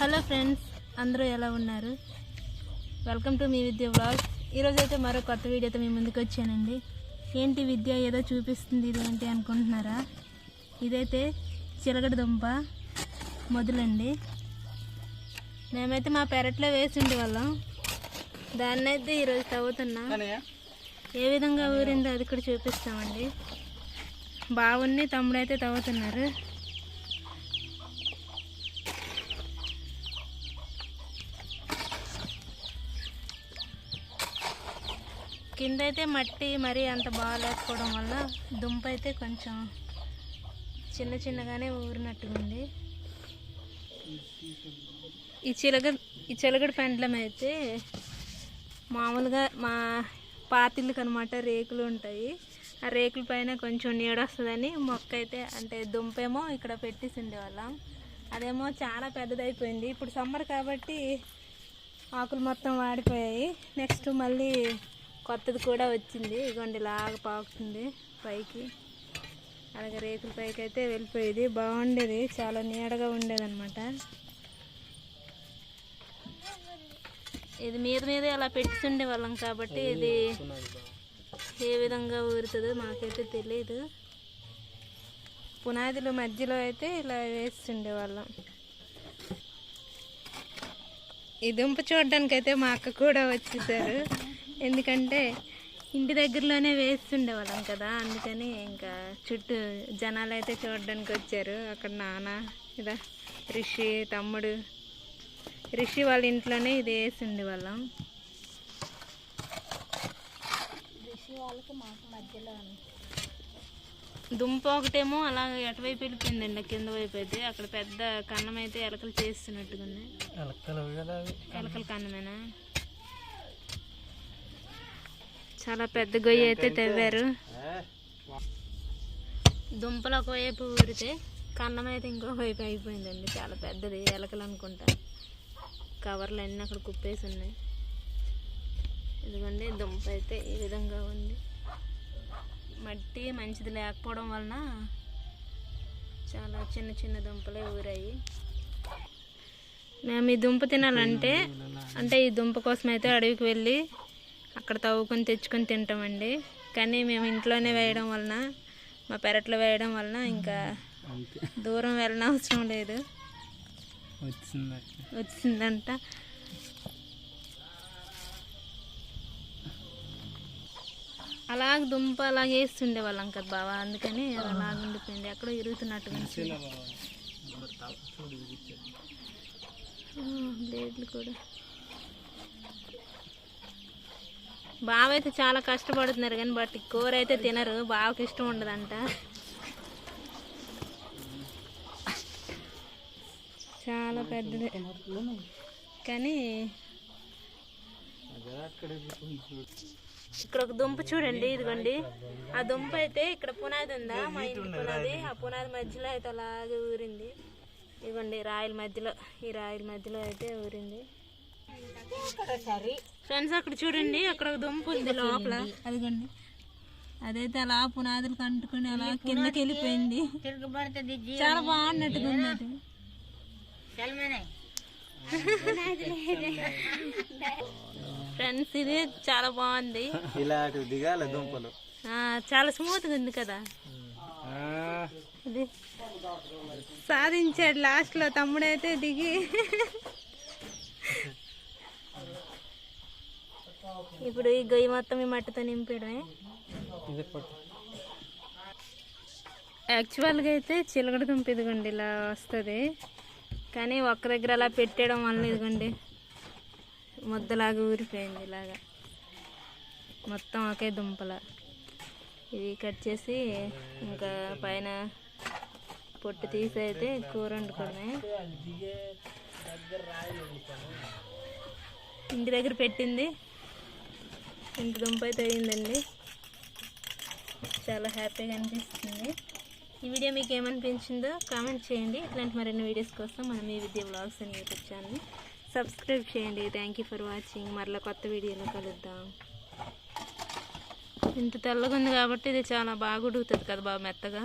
Hello friends అందరూ ఎలా ఉన్నారు? వెల్కమ్ టు మీ విద్య వ్లాగ్ ఈరోజు అయితే మరో కొత్త వీడియోతో మీ ముందుకు వచ్చానండి. ఏంటి విద్య? ఏదో చూపిస్తుంది ఇది ఏంటి అనుకుంటున్నారా? ఇదైతే చిలకడ దుంప మొదలండి. మేమైతే మా పెరట్లో వేసిండి వాళ్ళం దాన్ని అయితే ఈరోజు తవ్వుతున్నా. ఏ విధంగా ఊరిందో అది కూడా చూపిస్తామండి. బావున్ని తమ్ముడైతే తవ్వుతున్నారు. కింద అయితే మట్టి మరీ అంత బాగాలేకపోవడం వల్ల దుంప అయితే కొంచెం చిన్న చిన్నగానే ఊరినట్టుగుంది. ఈ చిలక ఈ చిలగడ పెండలం అయితే మామూలుగా మా పాతిళ్ళకి అనమాట రేకులు ఉంటాయి ఆ రేకుల పైన కొంచెం నీడ వస్తుందని మొక్క అయితే అంటే దుంపేమో ఇక్కడ పెట్టేసి ఉండేవాళ్ళం అదేమో చాలా పెద్దదైపోయింది. ఇప్పుడు సమ్మర్ కాబట్టి ఆకులు మొత్తం వాడిపోయాయి. నెక్స్ట్ మళ్ళీ కొత్తది కూడా వచ్చింది. ఇగోండి లాగా పాకుతుంది పైకి. అలాగే రేకుల పైకి అయితే వెళ్ళిపోయేది. బాగుండేది. చాలా నీడగా ఉండేదన్నమాట. ఇది మీద మీద అలా పెట్టుతుండే వాళ్ళం కాబట్టి ఇది ఏ విధంగా ఊరుతుందో మాకైతే తెలియదు పునాదుల మధ్యలో అయితే ఇలా వేస్తుండే వాళ్ళం. ఈ దుంప చూడడానికి అయితే మా అక్క కూడా వచ్చేసారు. ఎందుకంటే ఇంటి దగ్గరలోనే వేస్తుండే వాళ్ళం కదా అందుకని ఇంకా చుట్టూ జనాలు అయితే చూడడానికి వచ్చారు. అక్కడ నాన్న ఇదా రిషి తమ్ముడు రిషి వాళ్ళ ఇంట్లోనే ఇది వేసిండే వాళ్ళం రిషి వాళ్ళకి మాకు మధ్యలో దుంప ఒకటేమో అలా ఎటువైపు వెళ్ళిపోయిందండి కింద వైపు అయితే. అక్కడ పెద్ద కన్నం అయితే ఎలకలు చేస్తున్నట్టుగా ఉన్నాయి ఎలకల కన్నమేనా? చాలా పెద్ద గొయ్యి అయితే తవ్వారు. దుంపలు ఒకవైపు ఊరితే కన్నం అయితే ఇంకో వైపు అయిపోయిందండి. చాలా పెద్దది ఎలకలు అనుకుంటా. కవర్లు అన్నీ అక్కడ కుప్పేసి ఉన్నాయి. ఇదిగోండి దుంప అయితే ఈ విధంగా ఉంది. మట్టి మంచిది లేకపోవడం వలన చాలా చిన్న చిన్న దుంపలే ఊరాయి. మేము ఈ దుంప తినాలంటే అంటే ఈ దుంప కోసం అయితే అడవికి వెళ్ళి అక్కడ తవ్వుకొని తెచ్చుకొని తింటామండి. కానీ మేము ఇంట్లోనే వేయడం వలన మా పెరట్లో వేయడం వలన ఇంకా దూరం వెళ్ళిన అవసరం లేదు వచ్చిందంట. అలాగ దుంప అలాగ వేస్తుండే వాళ్ళం కదా బావా అందుకని అది అలాగ ఉండిపోయింది. ఎక్కడో అనిపించింది. ఆ, బ్లేడ్లు కూడా. బావ అయితే చాలా కష్టపడుతున్నారు కానీ బట్ ఈ కూర అయితే తినరు. బావకి ఇష్టం ఉండదంట. చాలా పెద్దది. కానీ ఇక్కడ ఒక దుంప చూడండి ఇదిగోండి. ఆ దుంప అయితే ఇక్కడ పునాది ఉందా? మా ఇంటి పునాది. ఆ పునాది మధ్యలో అయితే అలాగే ఊరింది. ఇదిగోండి రాయల మధ్యలో ఈ రాయల మధ్యలో అయితే ఊరింది. ఫ్రెండ్స్ అక్కడ చూడండి అక్కడ ఒక దుంప ఉంది లోపల. అదిగోండి. అదైతే అలా పునాదులు అంటుకుని అలా కిందకి వెళ్ళిపోయింది. చాలా బాగున్నట్టుగా ఉంది అది. ఫ్రెండ్స్ ఇది చాలా బాగుంది. ఇలాంటివి దిగాల దుంపలు. ఆ, చాలా స్మూత్గా ఉంది కదా. సాధించాడు లాస్ట్లో తమ్ముడైతే దిగి. ఇప్పుడు ఈ గొయ్యి మొత్తం ఈ మట్టితో నింపడమే యాక్చువల్గా అయితే చిలకడ దుంప ఇదిగోండి ఇలా వస్తుంది. కానీ ఒక్క దగ్గర అలా పెట్టడం వల్ల ఇదిగోండి ముద్దలాగా ఊరిపోయింది ఇలాగా. మొత్తం ఒకే దుంపల. ఇది కట్ చేసి ఇంకా పైన పొట్టు తీసి అయితే కూర వండుకోవడమే ఇంటి దగ్గర పెట్టింది. ఇంత దుంప అయితే అయిందండి. చాలా హ్యాపీగా అనిపిస్తుంది. ఈ వీడియో మీకు ఏమనిపించిందో కామెంట్ చేయండి. ఇట్లాంటి మరిన్ని వీడియోస్ కోసం మనం ఈ విద్య బ్లాగ్స్ అని యూట్యూబ్ ఛానల్ సబ్స్క్రైబ్ చేయండి. థ్యాంక్ యూ ఫర్ వాచింగ్ మరలా కొత్త వీడియోలో కలుద్దాం. ఇంత తెల్లగా ఉంది కాబట్టి ఇది చాలా బాగా ఉడుకుతుంది కదా బాగా మెత్తగా.